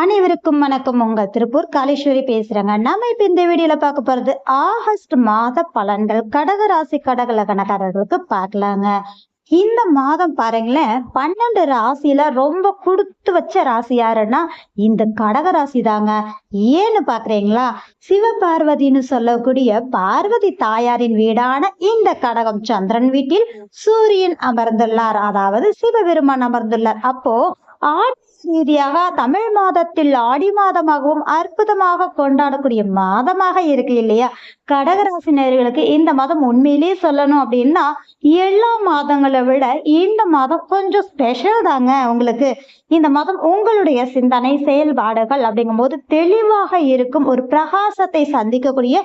அனைவருக்கும் வணக்கம். உங்கள் திருப்பூர் காளீஸ்வரி பேசுறேங்க. நம்ம இப்ப இந்த வீடியோல பார்க்க போறது ஆகஸ்ட் மாத பலன்கள். கடக ராசி கடக லக்னக்காரர்களுக்கு பார்க்கலாங்க. இந்த மாதம் பாருங்களேன் பன்னெண்டு ராசியில ரொம்ப கொடுத்து வச்ச ராசி யாருன்னா இந்த கடக ராசி தாங்க. ஏன்னு பாக்குறீங்களா? சிவபார்வதின்னு சொல்லக்கூடிய பார்வதி தாயாரின் வீடான இந்த கடகம் சந்திரன் வீட்டில் சூரியன் அமர்ந்துள்ளார். அதாவது சிவபெருமான் அமர்ந்துள்ளார். அப்போ ஆட்சி ரீதியாக தமிழ் மாதத்தில் ஆடி மாதமாகவும் அற்புதமாக கொண்டாடக்கூடிய மாதமாக இருக்கு இல்லையா? கடகராசினர்களுக்கு இந்த மாதம் உண்மையிலேயே சொல்லணும் அப்படின்னா எல்லா மாதங்களை விட இந்த மாதம் கொஞ்சம் ஸ்பெஷல் தாங்க உங்களுக்கு. இந்த மாதம் உங்களுடைய சிந்தனை செயல்பாடுகள் அப்படிங்கும்போது தெளிவாக இருக்கும் ஒரு பிரகாசத்தை சந்திக்கக்கூடிய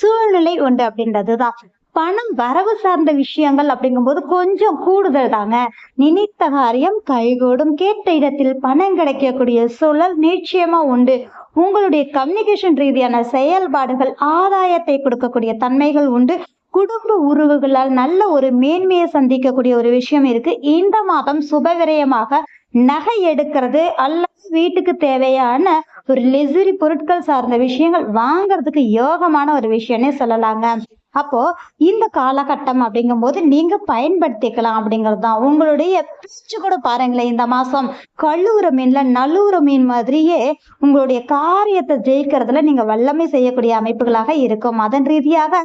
சூழ்நிலை உண்டு அப்படின்றதுதான். பணம் வரவு சார்ந்த விஷயங்கள் அப்படிங்கும்போது கொஞ்சம் கூடுதல் தாங்க நினைத்த காரியம் கைகூடும். கேட்ட இடத்தில் பணம் கிடைக்கக்கூடிய சூழல் நிச்சயமா உண்டு. உங்களுடைய கம்யூனிகேஷன் ரீதியான செயல்பாடுகள் ஆதாயத்தை கொடுக்கக்கூடிய தன்மைகள் உண்டு. குடும்ப உறவுகளால் நல்ல ஒரு மேன்மையை சந்திக்கக்கூடிய ஒரு விஷயம் இருக்கு. இந்த மாதம் சுபவிரயமாக நகை எடுக்கிறது அல்லது வீட்டுக்கு தேவையான ஒரு லெசுரி பொருட்கள் சார்ந்த விஷயங்கள் வாங்கறதுக்கு யோகமான ஒரு விஷயம்னே சொல்லலாங்க. அப்போ இந்த காலகட்டம் அப்படிங்கும்போது நீங்க பயன்படுத்திக்கலாம் அப்படிங்கிறது தான் உங்களுடைய பேச்சு கூட பாருங்களேன். இந்த மாசம் கல்லூர மீன்ல நல்லூர மீன் மாதிரியே உங்களுடைய காரியத்தை ஜெயிக்கிறதுல நீங்க வல்லமை செய்யக்கூடிய அமைப்புகளாக இருக்கும். அதன் ரீதியாக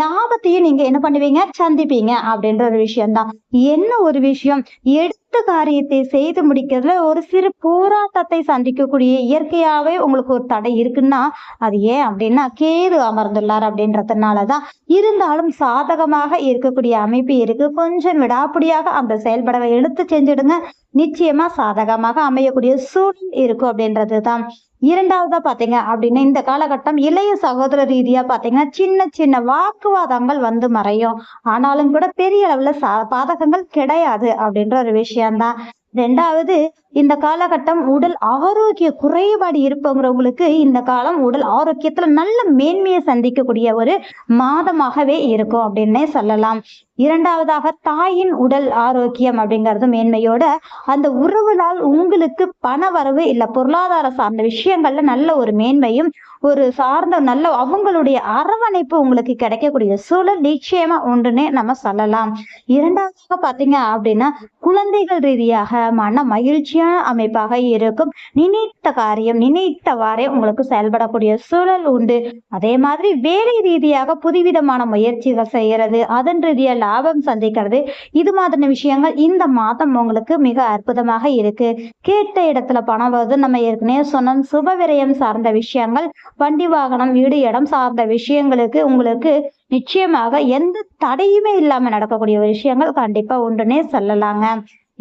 லாபத்தையும் நீங்க என்ன பண்ணுவீங்க? சந்திப்பீங்க அப்படின்ற ஒரு விஷயம்தான். என்ன ஒரு விஷயம்? எடுத்த காரியத்தை செய்து முடிக்கிறதுல ஒரு சிறு போராட்டத்தை சந்திக்கக்கூடிய இயற்கையாவே உங்களுக்கு ஒரு தடை இருக்குன்னா அது ஏன் அப்படின்னா கேது அமர்ந்துள்ளார் அப்படின்றதுனாலதான். இருந்தாலும் சாதகமாக இருக்கக்கூடிய அமைப்பு இருக்கு. கொஞ்சம் விடாப்பிடியாக அந்த செயல்படவை எடுத்து செஞ்சிடுங்க. நிச்சயமா சாதகமாக அமையக்கூடிய சூழல் இருக்கும் அப்படின்றது தான் இரண்டாவதா பாத்தீங்க அப்படின்னா இந்த காலகட்டம் இளைய சகோதர ரீதியா பாத்தீங்கன்னா சின்ன சின்ன வாக்குவாதங்கள் வந்து மறையும். ஆனாலும் கூட பெரிய அளவுல சா பாதகங்கள் கிடையாது அப்படின்ற ஒரு விஷயம்தான். ரெண்டாவது இந்த காலகட்டம் உடல் ஆரோக்கிய குறைபாடு இருப்பவங்களுக்கு இந்த காலம் உடல் ஆரோக்கியத்துல நல்ல மேன்மையை சந்திக்கக்கூடிய ஒரு மாதமாகவே இருக்கும் அப்படின்னே சொல்லலாம். இரண்டாவதாக தாயின் உடல் ஆரோக்கியம் அப்படிங்கிறது மேன்மையோட அந்த உறவுகளால் உங்களுக்கு பண வரவு இல்ல பொருளாதார சார்ந்த விஷயங்கள்ல நல்ல ஒரு மேன்மையும் ஒரு சார்ந்த நல்ல அவங்களுடைய அரவணைப்பு உங்களுக்கு கிடைக்கக்கூடிய சூழல் நிச்சயமா உண்டுன்னே நம்ம சொல்லலாம். இரண்டாவதாக பாத்தீங்க அப்படின்னா குழந்தைகள் ரீதியாக மன மகிழ்ச்சியான அமைப்பாக இருக்கும். நினைத்த காரியம் நினைத்தவாறே உங்களுக்கு செயல்படக்கூடிய சூழல் உண்டு. அதே மாதிரி வேலை ரீதியாக புதுவிதமான முயற்சிகள் செய்யறது அதன் ரீதியாக லாபம் சந்திக்கிறது. இது மாதிரியான விஷயங்கள் இந்த மாதம் உங்களுக்கு மிக அற்புதமாக இருக்கு. கேட்ட இடத்துல பணம் வருது. நம்ம ஏற்கனவே சொன்னோம் சுப விரயம் சார்ந்த விஷயங்கள் வண்டி வாகனம் வீடு இடம் சார்ந்த விஷயங்களுக்கு உங்களுக்கு நிச்சயமாக எந்த தடையுமே இல்லாம நடக்கக்கூடிய விஷயங்கள் கண்டிப்பா உண்டுன்னே சொல்லலாங்க.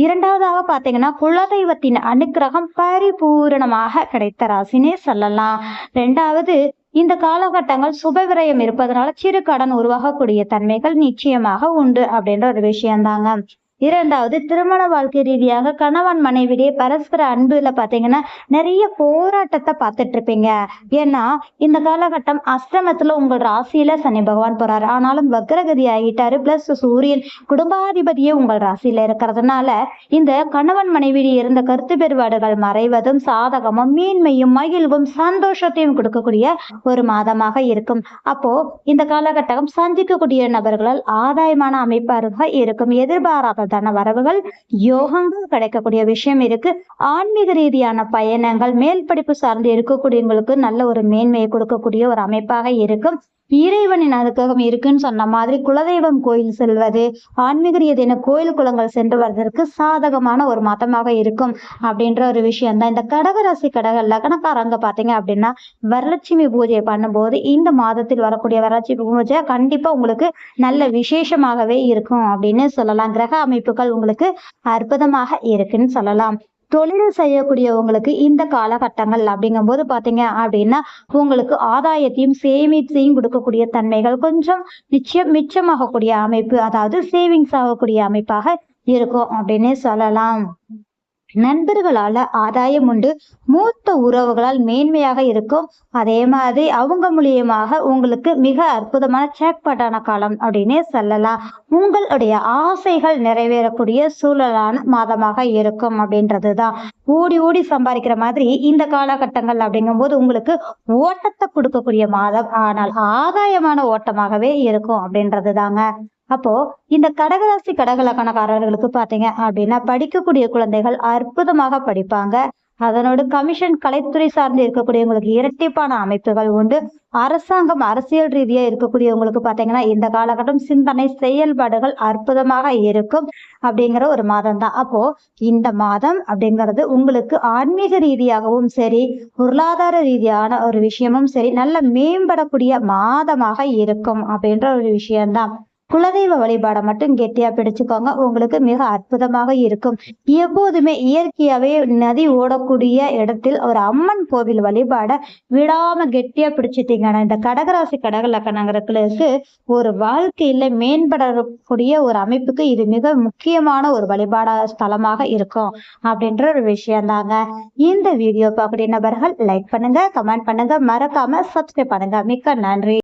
இரண்டாவதாக பார்த்தீங்கன்னா குலதெய்வத்தின் அனுக்கிரகம் பரிபூரணமாக கிடைத்த ராசினே சொல்லலாம். ரெண்டாவது இந்த காலகட்டங்கள் சுபவிரயம் இருப்பதனால சிறு கடன் உருவாகக்கூடிய தன்மைகள் நிச்சயமாக உண்டு அப்படின்ற ஒரு விஷயம்தாங்க. இரண்டாவது திருமண வாழ்க்கை ரீதியாக கணவன் மனைவிடையே பரஸ்பர அன்புல பாத்தீங்கன்னா நிறைய போராட்டத்தை பார்த்துட்டு இருப்பீங்க ஏன்னா இந்த காலகட்டம் அஷ்டமத்துல உங்கள் ராசியில சனி பகவான் போறாரு. ஆனாலும் வக்ரகதி ஆகிட்டாரு பிளஸ் சூரியன் குடும்பாதிபதியே உங்கள் ராசியில இருக்கிறதுனால இந்த கணவன் மனைவியிடையே இருந்த கருத்து பெறுபாடுகள் மறைவதும் சாதகமும் மீன்மையும் மகிழ்வும் சந்தோஷத்தையும் கொடுக்கக்கூடிய ஒரு மாதமாக இருக்கும். அப்போ இந்த காலகட்டம் சந்திக்கக்கூடிய நபர்களால் ஆதாயமான அமைப்பாக இருக்கும். எதிர்பாராத தன வரவுகள் யோகங்கள் கிடைக்கக்கூடிய விஷயம் இருக்கு. ஆன்மீக ரீதியான பயணங்கள் மேல் படிப்பு சார்ந்து இருக்கக்கூடியவங்களுக்கு நல்ல ஒரு மேன்மையை கொடுக்கக்கூடிய ஒரு அமைப்பாக இருக்கும். இறைவனின் அனுகிரகம் இருக்குன்னு சொன்ன மாதிரி குலதெய்வம் கோயில் செல்வது ஆன்மீக ரீதியான கோயில் குளங்கள் சென்று வருவதற்கு சாதகமான ஒரு மதமாக இருக்கும் அப்படின்ற ஒரு விஷயம் தான் இந்த கடகராசி கடக லக்னக்காரங்க பாத்தீங்க அப்படின்னா வரலட்சுமி பூஜை பண்ணும்போது இந்த மாதத்தில் வரக்கூடிய வரலட்சுமி பூஜை கண்டிப்பா உங்களுக்கு நல்ல விசேஷமாகவே இருக்கும் அப்படின்னு சொல்லலாம். கிரக அமைப்புகள் உங்களுக்கு அற்புதமாக இருக்குன்னு சொல்லலாம். தொழில் செய்யக்கூடியவங்களுக்கு இந்த காலகட்டங்கள் அப்படிங்கும்போது பாத்தீங்க அப்படின்னா உங்களுக்கு ஆதாயத்தையும் சேமித்தையும் கொடுக்கக்கூடிய தன்மைகள் கொஞ்சம் நிச்சயம் மிச்சமாகக்கூடிய அமைப்பு அதாவது சேவிங்ஸ் ஆகக்கூடிய அமைப்பாக இருக்கும் அப்படின்னு சொல்லலாம். நண்பர்களால ஆதாயம் உண்டு. மூத்த உறவுகளால் மேன்மையாக இருக்கும். அதே மாதிரி அவங்க மூலியமாக உங்களுக்கு மிக அற்புதமான சேக்பட்டான காலம் அப்படின்னு சொல்லலாம். உங்களுடைய ஆசைகள் நிறைவேறக்கூடிய சூழலான மாதமாக இருக்கும் அப்படின்றது தான் ஓடி ஓடி சம்பாதிக்கிற மாதிரி இந்த காலகட்டங்கள் அப்படிங்கும்போது உங்களுக்கு ஓட்டத்தை கொடுக்கக்கூடிய மாதம். ஆனால் ஆதாயமான ஓட்டமாகவே இருக்கும் அப்படின்றது தாங்க அப்போ இந்த கடகராசி கடகலக்கணக்காரர்களுக்கு பார்த்தீங்க அப்படின்னா படிக்கக்கூடிய குழந்தைகள் அற்புதமாக படிப்பாங்க. அதனோடு கமிஷன் கலைத்துறை சார்ந்து இருக்கக்கூடியவங்களுக்கு இரட்டிப்பான அமைப்புகள் உண்டு. அரசாங்கம் அரசியல் ரீதியா இருக்கக்கூடியவங்களுக்கு பாத்தீங்கன்னா இந்த காலகட்டம் சிந்தனை செயல்பாடுகள் அற்புதமாக இருக்கும் அப்படிங்கிற ஒரு மாதம் தான். அப்போ இந்த மாதம் அப்படிங்கிறது உங்களுக்கு ஆன்மீக ரீதியாகவும் சரி பொருளாதார ரீதியான ஒரு விஷயமும் சரி நல்ல மேம்படக்கூடிய மாதமாக இருக்கும் அப்படின்ற ஒரு விஷயம்தான். குலதெய்வ வழிபாடை மட்டும் கெட்டியா பிடிச்சுக்கோங்க. உங்களுக்கு மிக அற்புதமாக இருக்கும். எப்போதுமே இயற்கையாவே நதி ஓடக்கூடிய இடத்தில் ஒரு அம்மன் கோவில் வழிபாட விடாம கெட்டியா பிடிச்சிட்டீங்கன்னா இந்த கடகராசி கடக லக்கணங்களுக்கு ஒரு வாழ்க்கையில மேம்படக்கூடிய ஒரு அமைப்புக்கு இது மிக முக்கியமான ஒரு வழிபாட ஸ்தலமாக இருக்கும் அப்படின்ற ஒரு விஷயம் தாங்க. இந்த வீடியோ பார்க்கக்கூடிய நபர்கள் லைக் பண்ணுங்க கமெண்ட் பண்ணுங்க. மறக்காம சப்ஸ்கிரைப் பண்ணுங்க. மிக்க நன்றி.